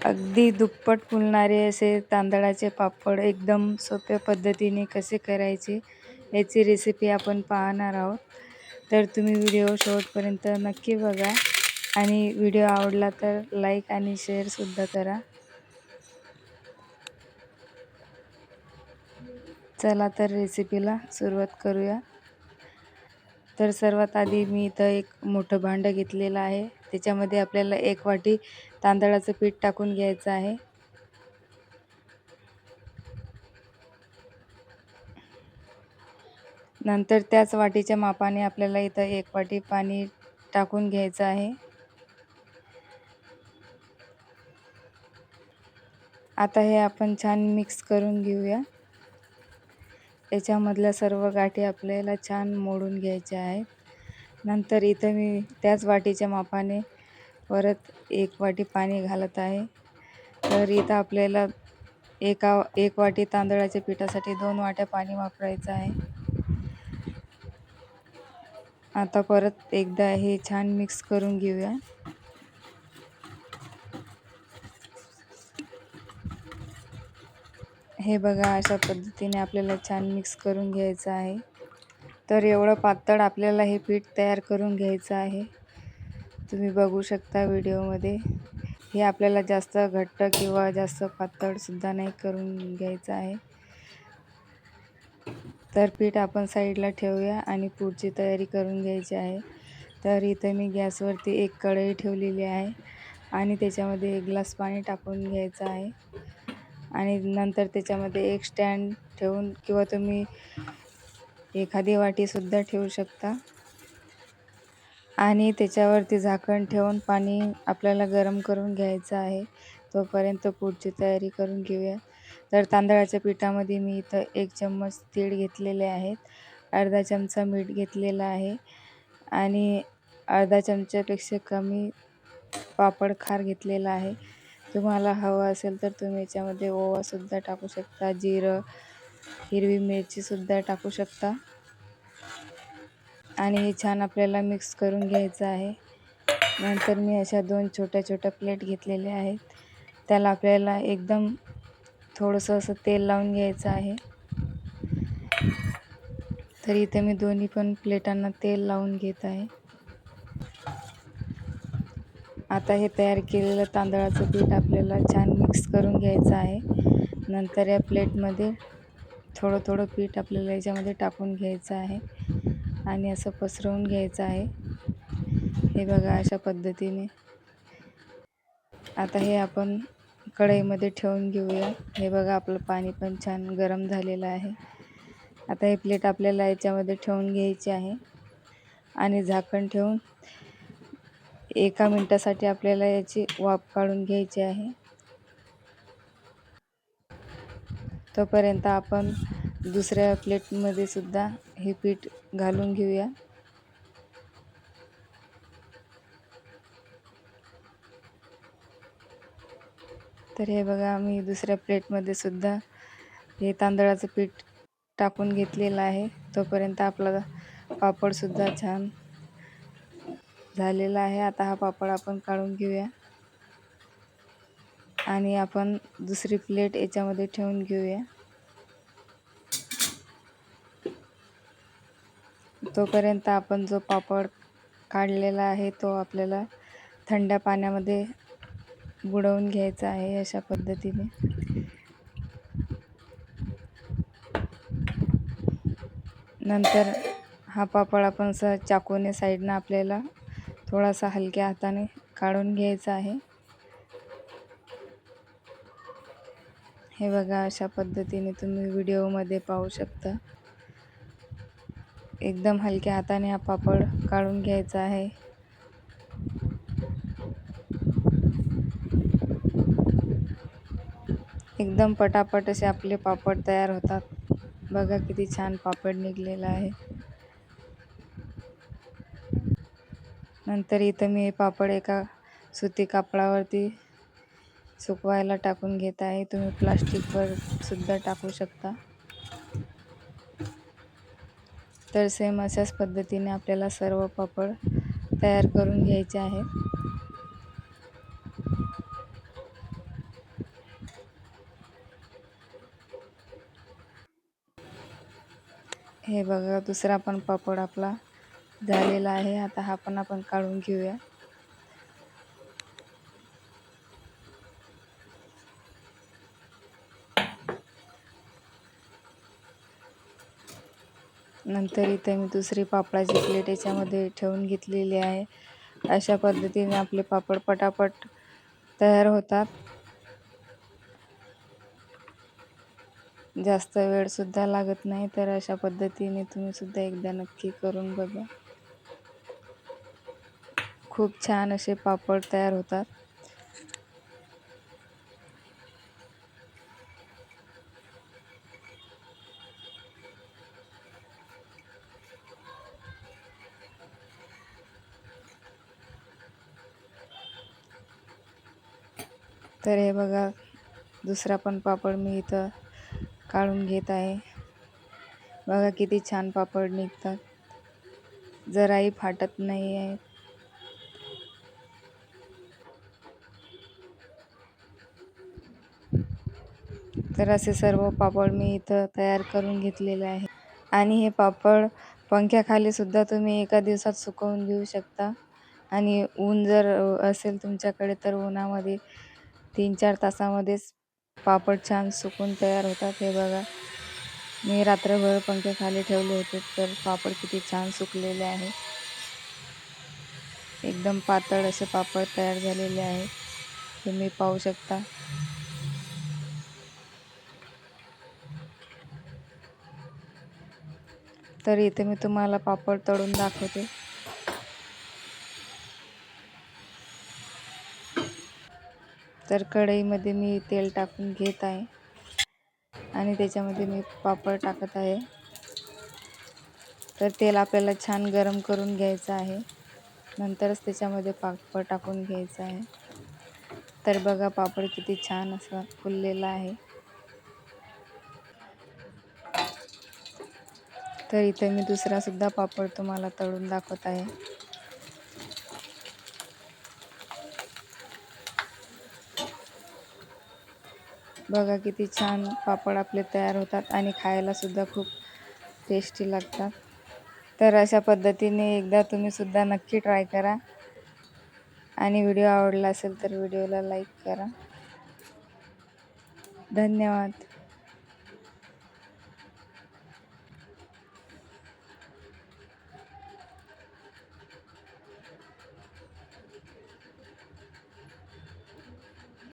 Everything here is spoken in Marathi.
अगदी दुप्पट फुलणारे असे तांदळाचे पापड एकदम सोप्या पद्धतीने कसे करायचे याची रेसिपी आपण पाहणार आहोत. तर तुम्ही व्हिडिओ शेवटपर्यंत नक्की बघा आणि व्हिडिओ आवडला तर लाईक आणि शेअरसुद्धा करा. चला तर रेसिपीला सुरुवात करूया. तर सर्वात आधी मी इथं एक मोठं भांडं घेतलेलं आहे. त्याच्यामध्ये आपल्याला एक वाटी तांदळाचं पीठ टाकून घ्यायचं आहे. नंतर त्याच वाटीच्या मापाने आपल्याला इथं एक वाटी पाणी टाकून घ्यायचं आहे. आता हे आपण छान मिक्स करून घेऊया. याच्यामधल्या सर्व गाठी आपल्याला छान मोडून घ्यायच्या आहेत. नंतर इथं मी त्याच वाटीच्या मापाने परत एक वाटी पाणी घालत आहे. तर इथं आपल्याला एका एक वाटी तांदळाच्या पिठासाठी दोन वाट्या पाणी वापरायचं आहे. आता परत एकदा हे छान मिक्स करून घेऊया. हे बघा अशा पद्धतीने आपल्याला छान मिक्स करून घ्यायचं आहे. तर एवढं पातळ आपल्याला हे पीठ तयार करून घ्यायचं आहे. तुम्ही बघू शकता व्हिडिओमध्ये. हे आपल्याला जास्त घट्ट किंवा जास्त पातळसुद्धा नाही करून घ्यायचं आहे. तर पीठ आपण साईडला ठेवूया आणि पुढची तयारी करून घ्यायची आहे. तर इथं मी गॅसवरती एक कढई ठेवलेली आहे आणि त्याच्यामध्ये एक ग्लास पाणी टाकून घ्यायचं आहे. आणि नंतर त्याच्यामध्ये एक स्टँड ठेवून किंवा तुम्ही एखादी वाटीसुद्धा ठेवू शकता. आणि त्याच्यावरती झाकण ठेवून पाणी आपल्याला गरम करून घ्यायचं आहे. तोपर्यंत पुढची तयारी करून घेऊया. तर तांदळाच्या पिठामध्ये मी इथं एक चम्मच तीळ घेतलेले आहेत. अर्धा चमचा मीठ घेतलेलं आहे. आणि अर्धा चमच्यापेक्षा कमी पापड खार घेतलेला आहे. तुम्हाला हवं असेल तर तुम्ही याच्यामध्ये ओवासुद्धा टाकू शकता. जिरं हिरवी मिरचीसुद्धा टाकू शकता. आणि हे छान आपल्याला मिक्स करून घ्यायचं आहे. नंतर मी अशा दोन छोट्या छोट्या प्लेट घेतलेल्या आहेत. त्याला आपल्याला एकदम थोडंसं असं तेल लावून घ्यायचं आहे. तर इथे मी दोन्ही पण प्लेटांना तेल लावून घेत आहे. आता हे तयार केलेलं तांदळाचं पीठ आपल्याला छान मिक्स करून घ्यायचं आहे. नंतर या प्लेटमध्ये थोडं थोडं पीठ आपल्याला याच्यामध्ये टाकून घ्यायचं आहे. आणि असं पसरवून घ्यायचं आहे. हे बघा अशा पद्धतीने. आता हे आपण कढईमध्ये ठेवून घेऊया. हे बघा आपलं पाणी पण छान गरम झालेलं आहे. आता हे प्लेट आपल्याला याच्यामध्ये ठेवून घ्यायची आहे. आणि झाकण ठेवून एका मिनटासाठी आपल्याला याची वाफ काढून घ्यायची आहे. तोपर्यंत आपण दुसऱ्या प्लेटमध्ये सुद्धा हे पीठ घालून घेऊया. तर हे बघा मी दुसऱ्या प्लेटमध्ये सुद्धा हे तांदळाचं पीठ टाकून घेतलेलं आहे. तोपर्यंत आपला पापडसुद्धा छान झालेला आहे. आता हा पापड आपण काढून घेऊया. आणि आपण दुसरी प्लेट याच्यामध्ये ठेवून घेऊया. तोपर्यंत आपण जो पापड काढलेला आहे तो आपल्याला थंड पाण्यामध्ये बुडवून घ्यायचा आहे अशा पद्धतीने. नंतर हा पापड आपण स चाकूने साईडनं आपल्याला थोडासा हलक्या हाताने काढून घ्यायचा आहे. हे बघा अशा पद्धतीने तुम्ही व्हिडिओमध्ये पाहू शकता. एकदम हलक्या हाताने हा पापड काढून घ्यायचा आहे. एकदम पटापट असे आपले पापड तयार होतात. बघा किती छान पापड निघलेला आहे. नंतर इथं मी हे पापड एका सुती कापडावरती सुकवायला टाकून घेत आहे. तुम्ही प्लास्टिकवर सुद्धा टाकू शकता. तर सेम अशाच पद्धतीने आपल्याला सर्व पापड तयार करून घ्यायचे आहेत. हे बघा दुसरा पण पापड आपला झालेला आहे. आता हा पण आपण काढून घेऊया. नंतर इथे मी दुसरी पापडाची प्लेट याच्यामध्ये ठेवून घेतलेली आहे. अशा पद्धतीने आपले पापड पटापट तयार होतात. जास्त वेळसुद्धा लागत नाही तर अशा पद्धतीने तुम्ही सुद्धा एकदा नक्की करून बघा. खूप छान असे पापड तयार होतात. तर हे बघा दुसरा पण पापड मी इथं काढून घेत आहे. बघा किती छान पापड निघतात. जराही फाटत नाही आहे. तर असे सर्व पापड मी इथं तयार करून घेतलेले आहे. आणि हे पापड पंख्याखाली सुद्धा तुम्ही एका दिवसात सुकवून घेऊ शकता. आणि ऊन जर असेल तुमच्याकडे तर उन्हामध्ये तीन चार तासामध्येच पापड छान सुकून तयार होतात. हे बघा मी रात्रभर पंख्याखाली ठेवले होते तर पापड किती छान सुकलेले आहे. एकदम पातळ असे पापड तयार झालेले आहे. तुम्ही पाहू शकता. तर इथे मी तुम्हाला पापड तळून दाखवते. तर कढईमध्ये मी तेल टाकून घेत आहे. आणि त्याच्यामध्ये मी पापड टाकत आहे. तर तेल आपल्याला छान गरम करून घ्यायचं आहे. नंतरच त्याच्यामध्ये पापड टाकून घ्यायचं आहे. तर बघा पापड किती छान असा फुललेला आहे. तर इथे मी दुसरा सुद्धा पापड तुम्हाला तळून दाखवत आहे. बघा किती छान पापड आपले तयार होतात आणि खायलासुद्धा खूप टेस्टी लागतात. तर अशा पद्धतीने एकदा तुम्हीसुद्धा नक्की ट्राय करा. आणि व्हिडिओ आवडला असेल तर व्हिडिओला लाईक करा. धन्यवाद.